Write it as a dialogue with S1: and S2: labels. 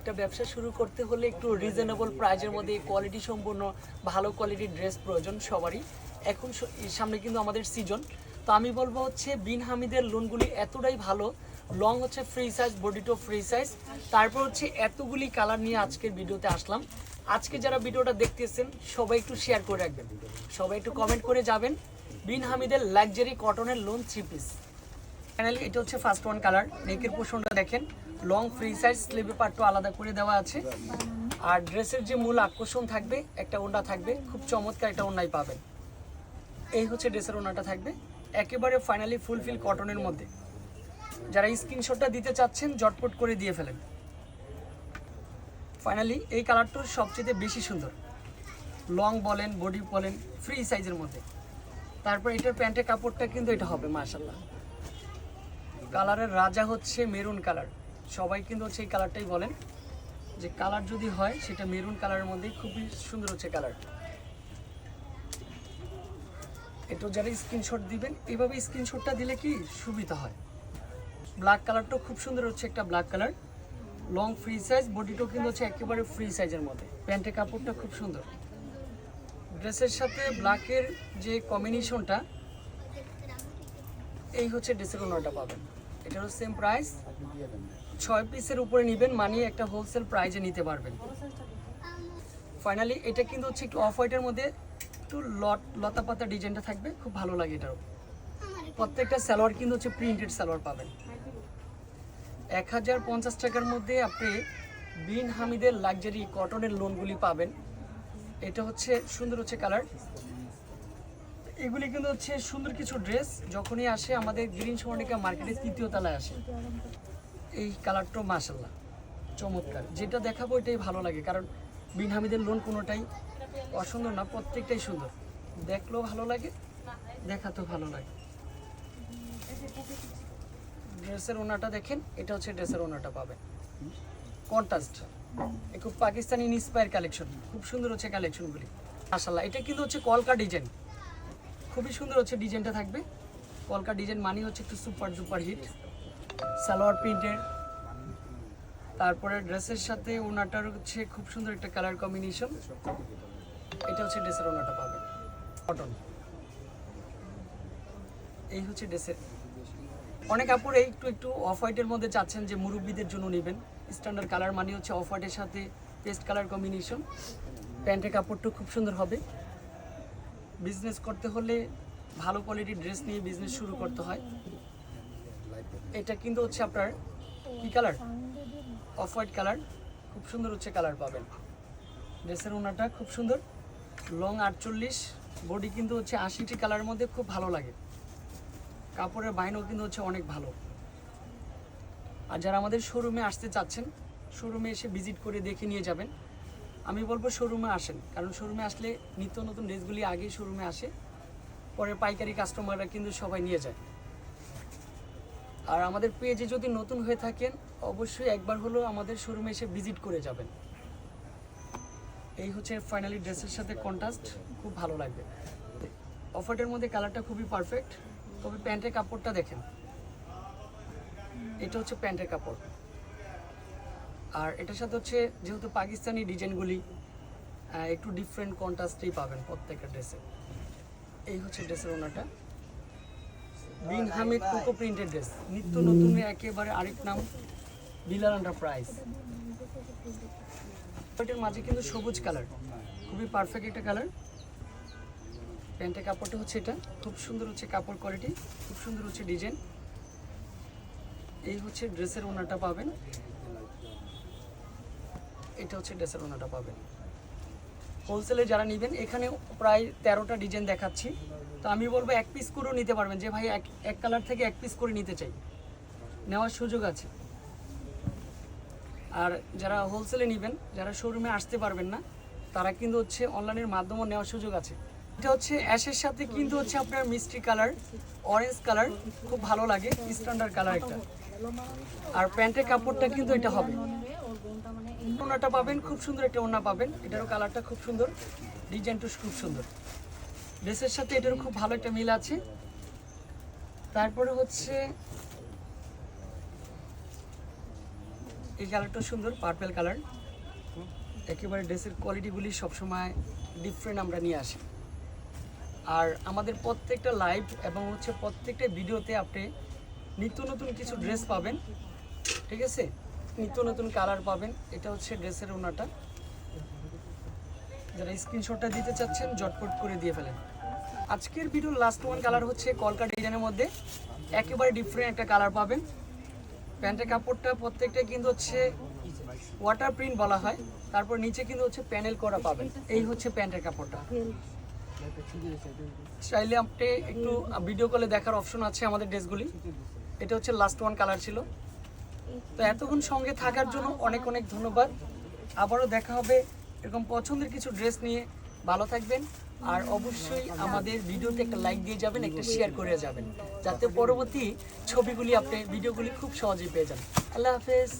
S1: একটা ব্যবসা শুরু করতে হলে একটু রিজনেবল প্রাইজের মধ্যে কোয়ালিটি সম্পূর্ণ ভালো কোয়ালিটির ড্রেস প্রয়োজন সবারই। এখন সামনে কিন্তু আমাদের সিজন তো আমি বলব হচ্ছে, বিন হামিদের লোনগুলি এতটাই ভালো। লং হচ্ছে ফ্রি সাইজ বডি বডিটো ফ্রি সাইজ তারপর হচ্ছে এতগুলি কালার নিয়ে আজকের ভিডিওতে আসলাম। আজকে যারা ভিডিওটা দেখতেছেন, সবাই একটু শেয়ার করে রাখবেন। সবাই একটু কমেন্ট করে যাবেন। বিন হামিদের লাক্সারি কটনের লোন থ্রি পিস এটা হচ্ছে ফার্স্ট ওয়ান কালার নেকের পোষণটা দেখেন। লং ফ্রি সাইজ স্লিভে পার্টও আলাদা করে দেওয়া আছে। আর ড্রেসের যে মূল আকর্ষণ থাকবে, একটা ওড়না থাকবে, খুব চমৎকার একটা ওড়নাই পাবেন। এই হচ্ছে ড্রেসের ওড়নাটা থাকবে। একেবারে ফাইনালি ফুলফিল কটনের মধ্যে। যারা স্ক্রিনশটটা দিতে চাচ্ছেন, জটপট করে দিয়ে ফেলেন। ফাইনালি এই কালারটা সবচেয়ে বেশি সুন্দর। লং বলেন বডি বলেন ফ্রি সাইজের মধ্যে। তারপর এটার প্যান্টের কাপড়টা কিন্তু এটা হবে মাশাল্লাহ কালারের রাজা হচ্ছে মেরুন কালার সবাই কিন্তু হচ্ছে এই কালারটাই বলেন। যে কালার যদি হয়, সেটা মেরুন কালারের মধ্যে খুবই সুন্দর হচ্ছে কালার। এটা যারা স্ক্রিনশট দিবেন এইভাবে স্ক্রিনশটটা দিলে কি সুবিধা হয়? ব্ল্যাক কালারটাও খুব সুন্দর হচ্ছে একটা black colour. Long free size বডিটাও কিন্তু হচ্ছে একেবারে ফ্রি সাইজের মধ্যে। প্যান্টের কাপড়টা খুব সুন্দর। ড্রেসের সাথে ব্ল্যাকের যে কম্বিনেশনটা এই হচ্ছে ড্রেসের ওনারটা পাবেন। এটারও সেম প্রাইস ছয় পিসের উপরে নেবেন মানে একটা হোলসেল প্রাইজে নিতে পারবেন। ফাইনালি এটা কিন্তু হচ্ছে একটু অফ হোয়াইটের মধ্যে একটু লট লতা পাতা ডিজাইনটা থাকবে, খুব ভালো লাগে এটারও। প্রত্যেকটা সালোয়ার কিন্তু হচ্ছে প্রিন্টেড সালোয়ার পাবেন। এক হাজার পঞ্চাশ টাকার মধ্যে আপনি বিন হামিদের লাক্সারি কটনের লোনগুলি পাবেন। এটা হচ্ছে সুন্দর হচ্ছে কালার এগুলি কিন্তু হচ্ছে সুন্দর কিছু ড্রেস যখনই আসে আমাদের গ্রিন সোনিকা মার্কেটের তৃতীয় তলায় আসে। এই কালারটা মাসাল্লাহ চমৎকার। যেটা দেখাবো এটাই ভালো লাগে, কারণ বিন হামিদের লোন কোনোটাই অসুন্দর না, প্রত্যেকটাই সুন্দর। দেখলেও ভালো লাগে, দেখাতেও ভালো লাগে। ড্রেসের ওনাটা দেখেন, এটা হচ্ছে ড্রেসের ওনাটা পাবেন। কন্ট্রাস্ট খুব পাকিস্তানি ইন্সপায়ার কালেকশন, খুব সুন্দর হচ্ছে কালেকশনগুলি। মাসাল্লাহ এটা কিন্তু হচ্ছে কলকা ডিজাইন। খুবই সুন্দর হচ্ছে ডিজাইনটা থাকবে। কলকা ডিজাইন মানে হচ্ছে একটু সুপার সুপার হিট। সালোয়ার প্রিন্টের। তারপরে ড্রেসের সাথে ওনাটার হচ্ছে খুব সুন্দর একটা কালার কম্বিনেশন এটা হচ্ছে ড্রেসের ওনাটা পাবে কটন এই হচ্ছে ড্রেসের। অনেক কাপড় এই একটু একটু অফ হোয়াইটের মধ্যে চাচ্ছেন যে মুরব্বীদের জন্য নেবেন। স্ট্যান্ডার্ড কালার মানে হচ্ছে অফ হোয়াইটের সাথে পেস্ট কালার কম্বিনেশন প্যান্টের কাপড়টা খুব সুন্দর হবে। বিজনেস করতে হলে ভালো কোয়ালিটির ড্রেস নিয়ে বিজনেস শুরু করতে হয়। এটা কিন্তু হচ্ছে আপনার কি কালার অফ হোয়াইট কালার খুব সুন্দর হচ্ছে কালার পাবেন। ড্রেসের ওনাটা খুব সুন্দর। লং আটচল্লিশ। বডি কিন্তু হচ্ছে আশিটি কালারের মধ্যে খুব ভালো লাগে। কাপড়ের বাইনও কিন্তু হচ্ছে অনেক ভালো। আর যারা আমাদের শোরুমে আসতে চাচ্ছেন শোরুমে এসে ভিজিট করে দেখে নিয়ে যাবেন। আমি বলব শোরুমে আসেন। কারণ শোরুমে আসলে নিত্য নতুন ড্রেসগুলি আগেই শোরুমে আসে। পরে পাইকারি কাস্টমাররা কিন্তু সবাই নিয়ে যায়। আর আমাদের পেজে যদি নতুন হয়ে থাকেন, অবশ্যই একবার হলেও আমাদের শোরুমে এসে ভিজিট করে যাবেন। এই হচ্ছে ফাইনালি ড্রেসের সাথে কন্ট্রাস্ট খুব ভালো লাগবে। অফারটার মধ্যে কালারটা খুবই পারফেক্ট তবে প্যান্টের কাপড়টা দেখেন। এটা হচ্ছে প্যান্টের কাপড়। আর এটার সাথে হচ্ছে যেহেতু পাকিস্তানি ডিজাইনগুলি একটু ডিফারেন্ট কন্ট্রাস্টেই পাবেন প্রত্যেকটা ড্রেসে এই হচ্ছে ড্রেসের ওনাটা Bin Hamid coco printed dress নিত্য নতুন একেবারে আরেক নাম, বিলাল এন্টারপ্রাইজ এটার মাঝে কিন্তু সবুজ কালার খুবই পারফেক্ট একটা কালার প্যান্টের কাপড়টা হচ্ছে এটা। খুব সুন্দর হচ্ছে কাপড় কোয়ালিটি খুব সুন্দর হচ্ছে ডিজাইন এই হচ্ছে ড্রেসের ওনাটা পাবেন। এটা হচ্ছে ড্রেসের ওনাটা পাবেন। হোলসেলে যারা নেবেন, এখানে প্রায় তেরোটা ডিজাইন দেখাচ্ছি। তো আমি বলব এক পিস করেও নিতে পারবেন। যে ভাই এক এক কালার থেকে এক পিস করে নিতে চাই। নেওয়ার সুযোগ আছে। আর যারা হোলসেলে নেবেন, যারা শোরুমে আসতে পারবেন না, তারা কিন্তু হচ্ছে অনলাইনের মাধ্যমে নেওয়ার সুযোগ আছে। এটা হচ্ছে অ্যাশের সাথে কিন্তু হচ্ছে আপনার মিষ্টি কালার অরেঞ্জ কালার খুব ভালো লাগে স্ট্যান্ডার্ড কালার একটা। আর প্যান্টের কাপড়টা কিন্তু এটা হবে। ওনাটা পাবেন, খুব সুন্দর একটা ওনা পাবেন। এটারও কালারটা খুব সুন্দর। ডিজাইনটা খুব সুন্দর। ড্রেসের সাথে এটারও খুব ভালো একটা মিল আছে। তারপরে হচ্ছে এই কালারটা সুন্দর পার্পেল কালার একেবারে ড্রেসের কোয়ালিটিগুলি সবসময় ডিফারেন্ট আমরা নিয়ে আসি। আর আমাদের প্রত্যেকটা লাইভ এবং হচ্ছে প্রত্যেকটা ভিডিওতে আপনি নিত্য নতুন কিছু ড্রেস পাবেন, ঠিক আছে? নিত্য নতুন কালার পাবেন, এটা হচ্ছে ড্রেসের ওনাটা। যারা স্ক্রিনশটটা দিতে চাচ্ছেন, জটপট করে দিয়ে ফেলেন। আজকের ভিডিওর লাস্ট ওয়ান কালার হচ্ছে কলকা ডিজাইনের মধ্যে। একেবারে ডিফারেন্ট একটা কালার পাবেন। প্যান্টের কাপড়টা প্রত্যেকটা কিন্তু হচ্ছে ওয়াটার প্রিন্ট বলা হয়। তারপর নিচে কিন্তু হচ্ছে প্যানেল করা পাবেন। এই হচ্ছে প্যান্টের কাপড়টা। চাইলে আপনি একটু ভিডিও কলে দেখার অপশন আছে আমাদের ড্রেসগুলি এটা হচ্ছে লাস্ট ওয়ান কালার ছিল। তো এতক্ষণ সঙ্গে থাকার জন্য অনেক অনেক ধন্যবাদ। আবারও দেখা হবে এরকম পছন্দের কিছু ড্রেস নিয়ে। ভালো থাকবেন। আর অবশ্যই আমাদের ভিডিওতে একটা লাইক দিয়ে যাবেন, একটা শেয়ার করে যাবেন। যাতে পরবর্তী ছবিগুলি আপনি ভিডিওগুলি খুব সহজেই পেয়ে যান আল্লাহ হাফেজ।